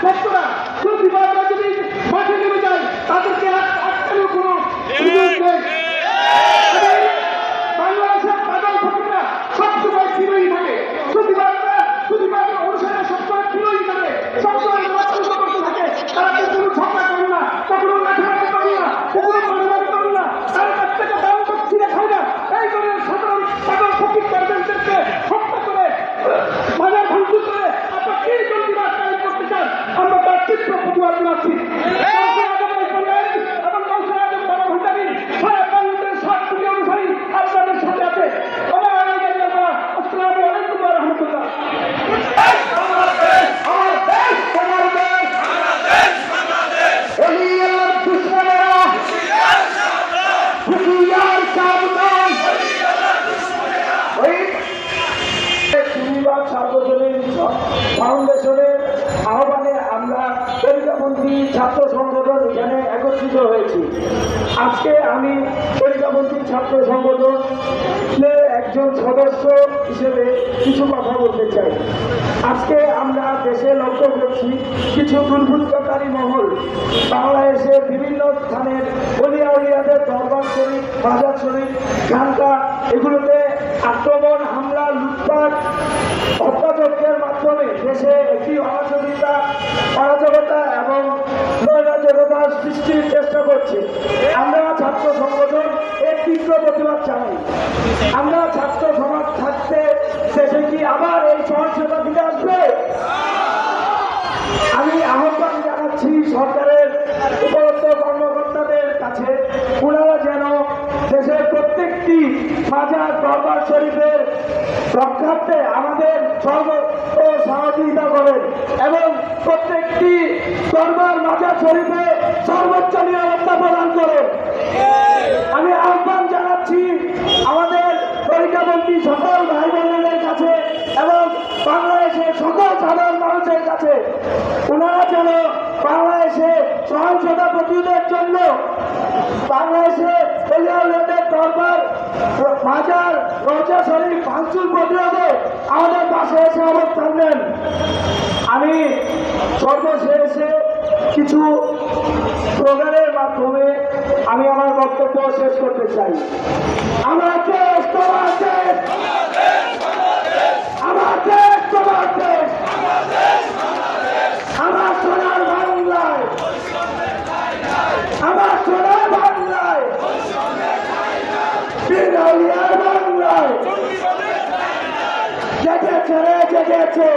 Let's go. ভালোবাসি ছাত্র সংগঠনের একজন সদস্য হিসেবে কিছু কথা বলতে চাই। আজকে আমরা দেশে লক্ষ্য করছি কিছু দুর্বৃত্তকারী মহল। বাংলাদেশের বিভিন্ন স্থানের অলিয়া অলিয়াদের দরবার শরীফ, বাজার শরীফ, খানকা, এগুলোতে আক্রমণ, হামলা, লুটপাট আমরা ছাত্র সমাজ থাকতে শেষে কি আবার এই সহিংসতা ফিরে আসবে? আমি আহ্বান জানাচ্ছি সরকারের উপলব্ধ কর্মকর্তাদের কাছে, ওনারা যেন দেশের প্রত্যেকটি বাজার দরবার শরীফের রক্ষার্থে আমাদের সর্ব সহযোগিতা করেন এবং প্রত্যেকটি দরবার, মাজার শরীফে সর্বোচ্চ নিরাপত্তা প্রদান করেন। সকল ভাই বোনদের কাছে এবং বাংলাদেশের সকল সাধারণ মানুষের কাছে ওনারা যেন বাংলাদেশে সহিংসতা প্রতিরোধের জন্য বাংলাদেশে কলিয়ালের দরবার, মাজার রজা শরীফ ভাঙচুর প্রতিরোধে আমাদের পাশে এসে অবস্থান নেন। আমি সর্বশেষে কিছু প্রোগ্রামের মাধ্যমে আমি আমার বক্তব্য শেষ করতে চাই। আমরা দক্ষিণ আলিয়ার বাংলায়। জেগেছে রে জেগেছে